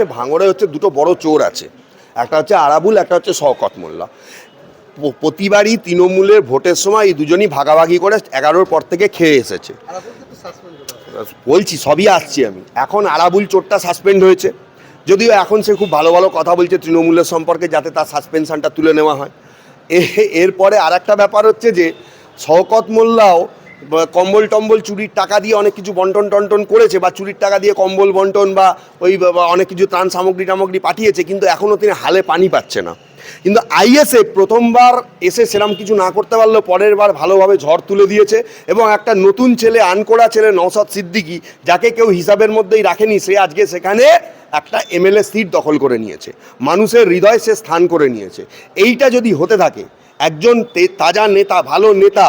হচ্ছে ভাঙড়ে হচ্ছে দুটো বড় চোর আছে। একটা হচ্ছে আরাবুল একটা হচ্ছে শওকত মোল্লা। প্রতিবারই তৃণমূলের ভোটের সময় এই দুজনই ভাগাভাগি করে এগারোর পর থেকে খেয়ে এসেছে। বলছি সবই আসছি আমি। এখন আরাবুল চোরটা সাসপেন্ড হয়েছে। যদিও এখন সে খুব ভালো ভালো কথা বলছে তৃণমূলের সম্পর্কে যাতে তার সাসপেনশনটা তুলে নেওয়া হয়। এ- এরপরে আর একটা ব্যাপার হচ্ছে যে শওকত মোল্লাও কম্বল টম্বল, চুরির টাকা দিয়ে অনেক কিছু বন্টন টন্টন করেছে বা চুরির টাকা দিয়ে কম্বল বন্টন বা ওই অনেক কিছু ত্রাণ সামগ্রী টামগ্রী পাঠিয়েছে, কিন্তু এখনও তিনি হালে পানি পাচ্ছে না। কিন্তু আইএসএ প্রথমবার এসে সেরাম কিছু না করতে পারলেও পরের বার ভালোভাবে ঝড় তুলে দিয়েছে এবং একটা নতুন ছেলে, আনকোড়া ছেলে নওসাদ সিদ্দিকি, যাকে কেউ হিসাবের মধ্যেই রাখেনি, সে আজকে সেখানে একটা এমএলএ সিট দখল করে নিয়েছে। মানুষের হৃদয় সে স্থান করে নিয়েছে। এইটা যদি হতে থাকে, একজন তাজা নেতা, ভালো নেতা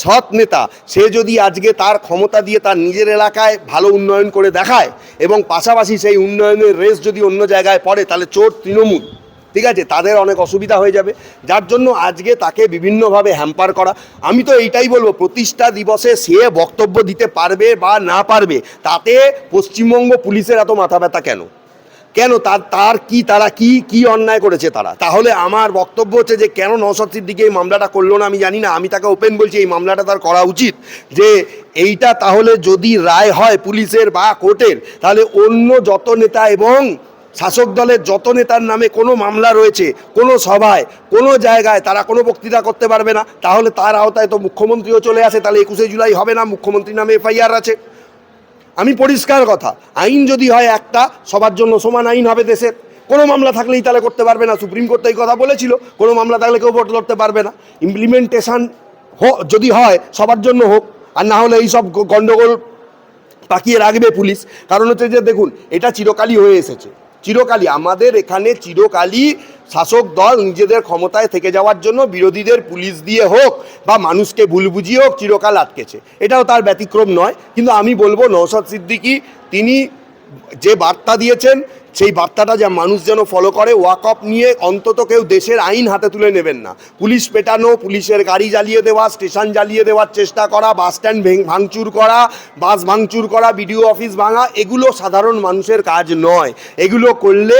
সৎ নেতা, সে যদি আজকে তার ক্ষমতা দিয়ে তার নিজের এলাকায় ভালো উন্নয়ন করে দেখায় এবং পাশাপাশি সেই উন্নয়নের রেস যদি অন্য জায়গায় পড়ে, তাহলে চোর তৃণমূল। ঠিক আছে? তাদের অনেক অসুবিধা হয়ে যাবে। যার জন্য আজকে তাকে বিভিন্নভাবে হ্যাম্পার করা। আমি তো এইটাই বলব, প্রতিষ্ঠা দিবসে সে বক্তব্য দিতে পারবে বা না পারবে, তাতে পশ্চিমবঙ্গ পুলিশের এত মাথা ব্যথা কেন? কেন তার তার কি, তারা কি কি অন্যায় করেছে তারা? তাহলে আমার বক্তব্য হচ্ছে যে কেন নওশাদ সিদ্দিকি এই মামলাটা করল না আমি জানি না, আমি তাকে ওপেন বলছি, এই মামলাটা তার করা উচিত। যে এইটা তাহলে যদি রায় হয় পুলিশের বা কোর্টের, তাহলে অন্য যত নেতা এবং শাসক দলের যত নেতার নামে কোনো মামলা রয়েছে, কোনো সভায়, কোনো জায়গায় তারা কোনো বক্তৃতা করতে পারবে না, তাহলে তার আওতায় তো মুখ্যমন্ত্রীও চলে আসে, তাহলে একুশে জুলাই হবে না, মুখ্যমন্ত্রীর নামে এফআইআর আছে। আমি পরিষ্কার কথা, আইন যদি হয় একটা, সবার জন্য সমান আইন হবে দেশের। কোনো মামলা থাকলেই তাহলে করতে পারবে না, সুপ্রিম কোর্ট এই কথা বলেছিল, কোনো মামলা থাকলে কেউ ভোট লড়তে পারবে না। ইমপ্লিমেন্টেশন যদি হয়, সবার জন্য হোক, আর না হলে এই সব গণ্ডগোল পাকিয়ে রাখবে পুলিশ। কারণ হচ্ছে যে দেখুন, এটা চিরকালই হয়ে এসেছে। চিরকালই। আমাদের এখানে চিরকালই শাসক দল নিজেদের ক্ষমতায় থেকে যাওয়ার জন্য বিরোধীদের পুলিশ দিয়ে হোক বা মানুষকে ভুল বুঝিয়ে হোক চিরকাল আটকেছে। এটাও তার ব্যতিক্রম নয়। কিন্তু আমি বলব নৌসদ সিদ্দিকি, তিনি যে বার্তা দিয়েছেন সেই বার্তাটা যা মানুষ যেন ফলো করে ওয়াক অফ নিয়ে অন্তত কেউ দেশের আইন হাতে তুলে নেবেন না। পুলিশ পেটানো, পুলিশের গাড়ি জ্বালিয়ে দেওয়া, স্টেশন জ্বালিয়ে দেওয়ার চেষ্টা করা, বাস স্ট্যান্ড ভাঙচুর করা, বাস ভাঙচুর করা বিডিও অফিস ভাঙা, এগুলো সাধারণ মানুষের কাজ নয়। এগুলো করলে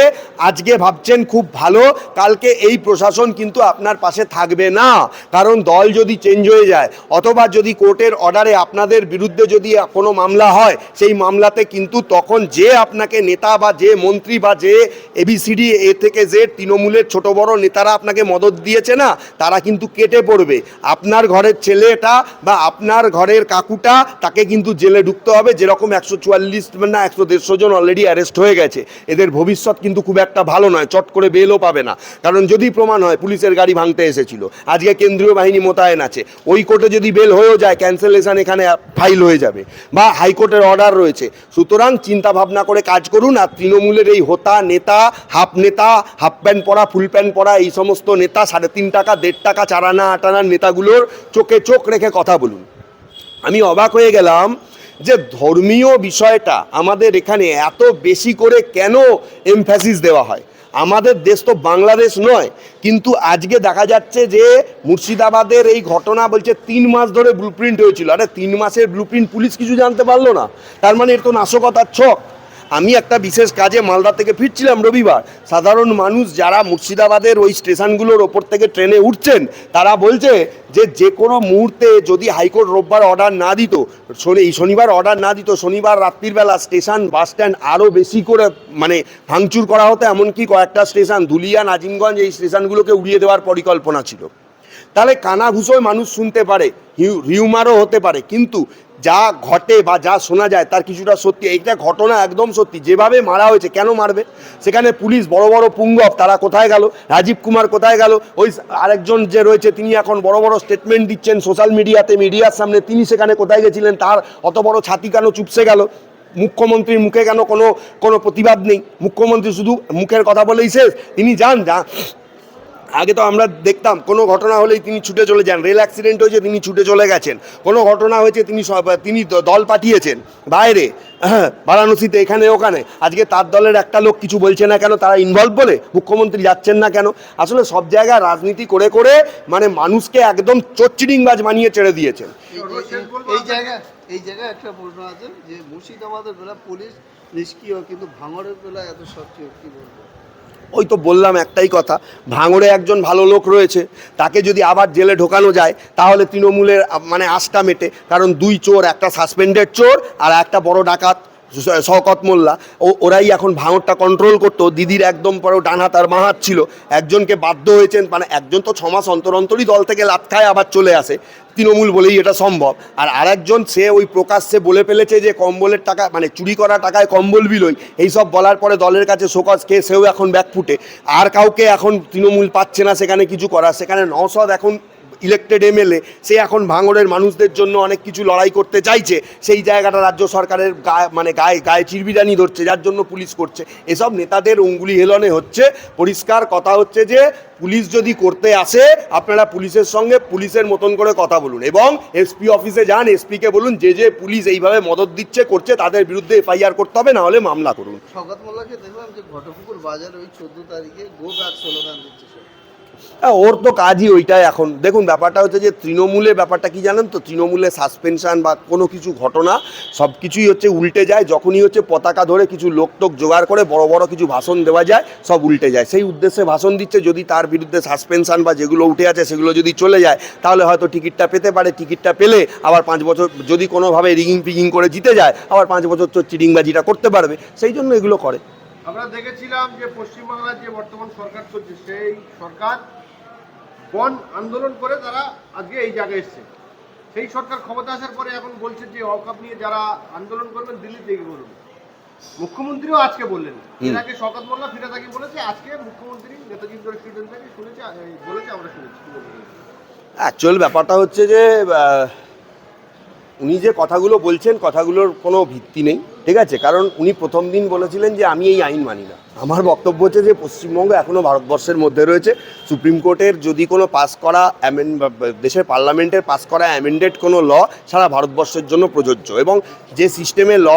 আজকে ভাবছেন খুব ভালো, কালকে এই প্রশাসন কিন্তু আপনার পাশে থাকবে না। কারণ দল যদি চেঞ্জ হয়ে যায়, অথবা যদি কোর্টের অর্ডারে আপনাদের বিরুদ্ধে যদি কোনো মামলা হয়, সেই মামলাতে কিন্তু তখন যে আপনাকে নেতা বা যে মন্ত্রী বা যে এবিসিডি এ থেকে জেড তৃণমূলের ছোট বড় নেতারা আপনাকে মদত দিয়েছে না, তারা কিন্তু কেটে পড়বে। আপনার ঘরের ছেলেটা বা আপনার ঘরের কাকুটা, তাকে কিন্তু জেলে ঢুকতে হবে, যেরকম একশো চুয়াল্লিশ না একশো দেড়শো জন অলরেডি অ্যারেস্ট হয়ে গেছে। এদের ভবিষ্যৎ কিন্তু খুব একটা ভালো নয়, চট করে বেলও পাবে না। কারণ যদি প্রমাণ হয়, পুলিশের গাড়ি ভাঙতে এসেছিল। আজকে কেন্দ্রীয় বাহিনী মোতায়েন আছে। ওই কোর্টে যদি বেল হয়েও যায় ক্যান্সেলেশন এখানে ফাইল হয়ে যাবে। বা হাইকোর্টের অর্ডার রয়েছে। সুতরাং চিন্তা ভাবনা করে কাজ করুন, আর তৃণমূলের এই হোতা, নেতা, হাফ নেতা, হাফ প্যান্ট পরা, ফুল প্যান্ট পরা, এই সমস্ত নেতা, সাড়ে তিন টাকা, দেড় টাকা চারানা আটানার নেতাগুলোর চোখে চোখ রেখে কথা বলুন। আমি অবাক হয়ে গেলাম যে ধর্মীয় বিষয়টা আমাদের এখানে এত বেশি করে কেন এমফ্যাসিস দেওয়া হয়? আমাদের দেশ তো বাংলাদেশ নয়, কিন্তু আজকে দেখা যাচ্ছে যে মুর্শিদাবাদের এই ঘটনা বলছে তিন মাস ধরে ব্লুপ্রিন্ট হয়েছিল। আরে তিন মাসের ব্লুপ্রিন্ট পুলিশ কিছু জানতে পারল না। তার মানে এর তো নাশকতার ছক। আমি একটা বিশেষ কাজে মালদা থেকে ফিরছিলাম রবিবার। সাধারণ মানুষ যারা মুর্শিদাবাদের ওই স্টেশনগুলোর ওপর থেকে ট্রেনে উঠছেন, তারা বলছে যে যে কোনো মুহূর্তে যদি হাইকোর্ট রোববার অর্ডার না দিত, শনি শনিবার অর্ডার না দিত, শনিবার রাত্রিবেলা স্টেশন বাস স্ট্যান্ড আরও বেশি করে মানে ভাঙচুর করা হতো, এমনকি কয়েকটা স্টেশন ধুলিয়া নাজিমগঞ্জ, এই স্টেশনগুলোকে উড়িয়ে দেওয়ার পরিকল্পনা ছিল। তাহলে কানাঘুষোয় মানুষ শুনতে পারে, হিউ হিউমারও হতে পারে, কিন্তু যা ঘটে বা যা শোনা যায় তার কিছুটা সত্যি। এইটা ঘটনা একদম সত্যি। যেভাবে মারা হয়েছে, কেন মারবে? সেখানে পুলিশ বড় বড় পুঙ্গব, তারা কোথায় গেল? রাজীব কুমার কোথায় গেল? ওই আরেকজন যে রয়েছে, তিনি এখন বড় বড় স্টেটমেন্ট দিচ্ছেন সোশ্যাল মিডিয়াতে মিডিয়ার সামনে। তিনি সেখানে কোথায় গেছিলেন? তার অত বড় ছাতি কেন চুপসে গেল? মুখ্যমন্ত্রীর মুখে কেন কোনো কোনো প্রতিবাদ নেই? মুখ্যমন্ত্রী শুধু মুখের কথা বলেই শেষ। তিনি যান, যা আগে তো আমরা দেখতাম কোনো ঘটনা হলেই তিনি ছুটে চলে যান। রেল অ্যাক্সিডেন্ট হয়েছে তিনি ছুটে চলে গেছেন। কোনো ঘটনা হয়েছে তিনি তিনি দল পাঠিয়েছেন বাইরে হ্যাঁ, বারাণসীতে এখানে ওখানে। আজকে তার দলের একটা লোক কিছু বলছে না কেন তারা ইনভলভ বলে মুখ্যমন্ত্রী যাচ্ছেন না কেন? আসলে সব জায়গায় রাজনীতি করে করে মানে মানুষকে একদম চচ্চিডিংবাজ বানিয়ে ছেড়ে দিয়েছেন। এই- এই- এই জায়গায় একটা প্রশ্ন আছে যে মুর্শিদাবাদের বেলা পুলিশ নিষ্ক্রিয় কিন্তু ভাঙড়ের বেলা এত সক্রিয় কি বলব? ওই তো বললাম একটাই কথা, ভাঙড়ে একজন ভালো লোক রয়েছে, তাকে যদি আবার জেলে ঢোকানো যায়, তাহলে তৃণমূলের মানে আস্থা মেটে, কারণ দুই চোর, একটা সাসপেন্ডেড চোর আর একটা বড় ডাকাত। শওকত মোল্লা, ও, ওরাই এখন ভাঙরটা কন্ট্রোল করতো। দিদির একদম পরে ডান হাত আর বাঁ হাত ছিল। একজনকে বাধ্য হয়েছেন মানে একজন তো ছমাস অন্তর অন্তরই দল থেকে লাত খায়, আবার চলে আসে। তৃণমূল বলেই এটা সম্ভব। আর আরেকজন, সে ওই প্রকাশ্যে বলে ফেলেছে যে কম্বলের টাকা মানে চুরি করা টাকায় কম্বল বিলোই এইসব বলার পরে দলের কাছে শোকজ খেয়ে সেও এখন ব্যাকফুটে আর কাউকে এখন তৃণমূল পাচ্ছে না সেখানে কিছু করার। সেখানে নওসদ এখন ইলেক্টেড এমএলএ সে এখন ভাঙড়ের মানুষদের জন্য অনেক কিছু লড়াই করতে চাইছে। সেই জায়গাটা রাজ্য সরকারের গায়ে মানে গায়ে গায়ে চিরবিরানি ধরছে, যার জন্য পুলিশ করছে। এসব নেতাদের অঙ্গুলি হেলনে হচ্ছে। পরিষ্কার কথা হচ্ছে যে, পুলিশ যদি করতে আসে, আপনারা পুলিশের সঙ্গে পুলিশের মতন করে কথা বলুন এবং এসপি অফিসে যান এসপিকে বলুন, যে যে পুলিশ এইভাবে মদত দিচ্ছে, করছে, তাদের বিরুদ্ধে এফআইআর করতে হবে না হলে মামলা করুন। শওকত মোল্লাকে দেখলাম যে ঘটপুকুর বাজার ওই চোদ্দ তারিখে গো ব্যাগ স্লোগান দিচ্ছে ওর তো কাজই ওইটাই এখন। দেখুন, ব্যাপারটা হচ্ছে যে তৃণমূলের ব্যাপারটা কি জানেন তো? তৃণমূলে সাসপেনশন বা কোনো কিছু ঘটনা সব কিছুই হচ্ছে উল্টে যায়। যখনই হচ্ছে পতাকা ধরে কিছু লোক টোক জোগাড় করে বড় বড় কিছু ভাষণ দেওয়া যায়, সব উল্টে যায়। সেই উদ্দেশ্যে ভাষণ দিচ্ছে যদি তার বিরুদ্ধে সাসপেনশন বা যেগুলো উঠে আছে সেগুলো যদি চলে যায়, তাহলে হয়তো টিকিটটা পেতে পারে। টিকিটটা পেলে আবার পাঁচ বছর, যদি কোনোভাবে রিগিং ফিগিং করে জিতে যায়, আবার পাঁচ বছর তো চিটিংবাজিটা করতে পারবে। সেই জন্য এগুলো করে। আমরা দেখেছিলাম যে পশ্চিমবাংলার যে বর্তমান সরকার চলছে সেই সরকার বন আন্দোলন করে তারা আজকে এই জায়গায় এসছে। সেই সরকার ক্ষমতা আসার পরে এখন বলছে যে অকাপ নিয়ে যারা আন্দোলন করবেন দিল্লি থেকে করবেন মুখ্যমন্ত্রীও আজকে বললেন। এর আগে শওকত মোল্লা ফিরে আগে বলেছে আজকে মুখ্যমন্ত্রী নেতাজি রেস্টুরেন্ট থেকে শুনেছে বলেছে আমরা শুনেছি। অ্যাকচুয়াল ব্যাপারটা হচ্ছে যে উনি যে কথাগুলো বলছেন, কথাগুলোর কোনো ভিত্তি নেই, ঠিক আছে? কারণ উনি প্রথম দিন বলেছিলেন যে, আমি এই আইন মানি না। আমার বক্তব্য হচ্ছে যে, পশ্চিমবঙ্গ এখনও ভারতবর্ষের মধ্যে রয়েছে। সুপ্রিম কোর্টের যদি কোনো পাস করা দেশের পার্লামেন্টের পাস করা অ্যামেন্ডেড কোনো ল সারা ভারতবর্ষের জন্য প্রযোজ্য। এবং যে সিস্টেমে ল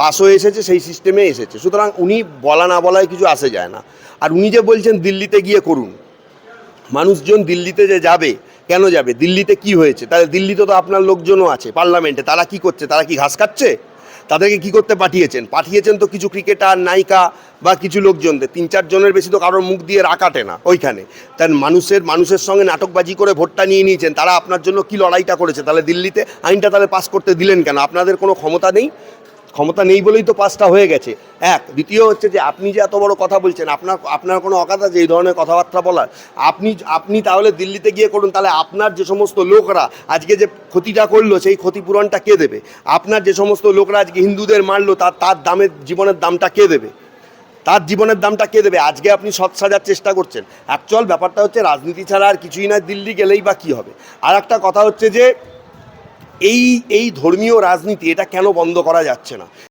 পাস হয়ে এসেছে, সেই সিস্টেমে এসেছে। সুতরাং উনি বলা না বলায় কিছু আসে যায় না। আর উনি যে বলছেন, দিল্লিতে গিয়ে করুন। মানুষজন দিল্লিতে যে যাবে কেন যাবে? দিল্লিতে কি হয়েছে? তাহলে দিল্লিতে তো আপনার লোকজনও আছে, পার্লামেন্টে। তারা কি করছে? তারা কি ঘাস খাচ্ছে? তাদেরকে কি করতে পাঠিয়েছেন? পাঠিয়েছেন তো কিছু ক্রিকেটার, নায়িকা বা কিছু লোকজনদের। তিন, চার জনের বেশি তো কারোর মুখ দিয়ে রাখাটে না ওইখানে। তার মানুষের মানুষের সঙ্গে নাটকবাজি করে ভোটটা নিয়ে নিয়েছেন। তারা আপনার জন্য কি লড়াইটা করেছে? তাহলে দিল্লিতে আইনটা তাহলে পাস করতে দিলেন কেন? আপনাদের কোনো ক্ষমতা নেই? ক্ষমতা নেই বলেই তো পাসটা হয়ে গেছে। এক, দ্বিতীয় হচ্ছে যে আপনি যে এত বড় কথা বলছেন, আপনার আপনার কোনো অকাত আছে এই ধরনের কথাবার্তা বলার, আপনি আপনি তাহলে দিল্লিতে গিয়ে করুন, তাহলে আপনার যে সমস্ত লোকরা আজকে যে ক্ষতিটা করল, সেই ক্ষতিপূরণটা কে দেবে? আপনার যে সমস্ত লোকরা আজকে হিন্দুদের মারলো, তার তার দামের, জীবনের দামটা কে দেবে? তার জীবনের দামটা কে দেবে? আজকে আপনি সৎ সাজার চেষ্টা করছেন। অ্যাকচুয়াল ব্যাপারটা হচ্ছে, রাজনীতি ছাড়া আর কিছুই না দিল্লি গেলেই বা কী হবে? আর একটা কথা হচ্ছে যে এই এই ধর্মীয় রাজনীতি এটা কেন বন্ধ করা যাচ্ছে না?